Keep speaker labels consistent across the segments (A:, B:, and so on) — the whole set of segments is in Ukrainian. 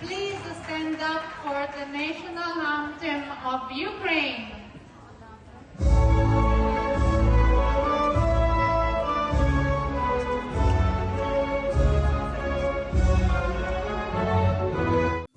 A: Please stand up for the national anthem of Ukraine.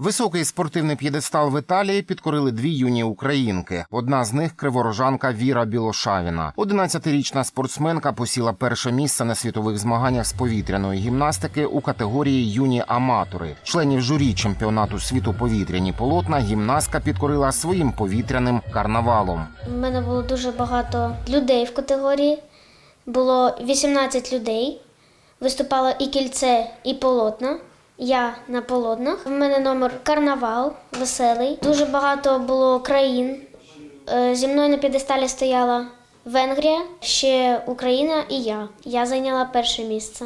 B: Високий спортивний п'єдестал в Італії підкорили дві юні українки. Одна з них криворожанка Віра Білошавіна. 11-річна спортсменка посіла перше місце на світових змаганнях з повітряної гімнастики у категорії юні аматори. Членів журі чемпіонату світу повітряні полотна гімнастка підкорила своїм повітряним карнавалом.
C: У мене було дуже багато людей в категорії. Було 18 людей. Виступало і кільце, і полотна. Я на полотнах. У мене номер карнавал, веселий. Дуже багато було країн. Е, Зі мною на п'єдесталі стояла Венгрія, ще Україна і я. Я зайняла перше місце.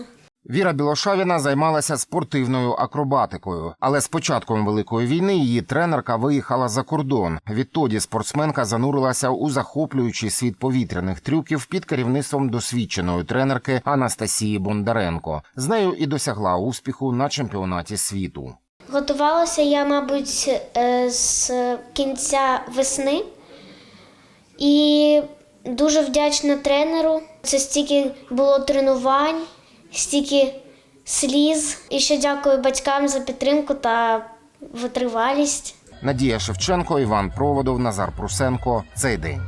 B: Віра Білошавіна займалася спортивною акробатикою, але з початком великої війни її тренерка виїхала за кордон. Відтоді спортсменка занурилася у захоплюючий світ повітряних трюків під керівництвом досвідченої тренерки Анастасії Бондаренко. З нею і досягла успіху на чемпіонаті світу.
C: Готувалася я, мабуть, е, з кінця весни і дуже вдячна тренеру. Це стільки було тренувань, стільки сліз. І ще дякую батькам за підтримку та витривалість.
B: Надія Шевченко, Іван Проводов, Назар Прусенко. Цей день.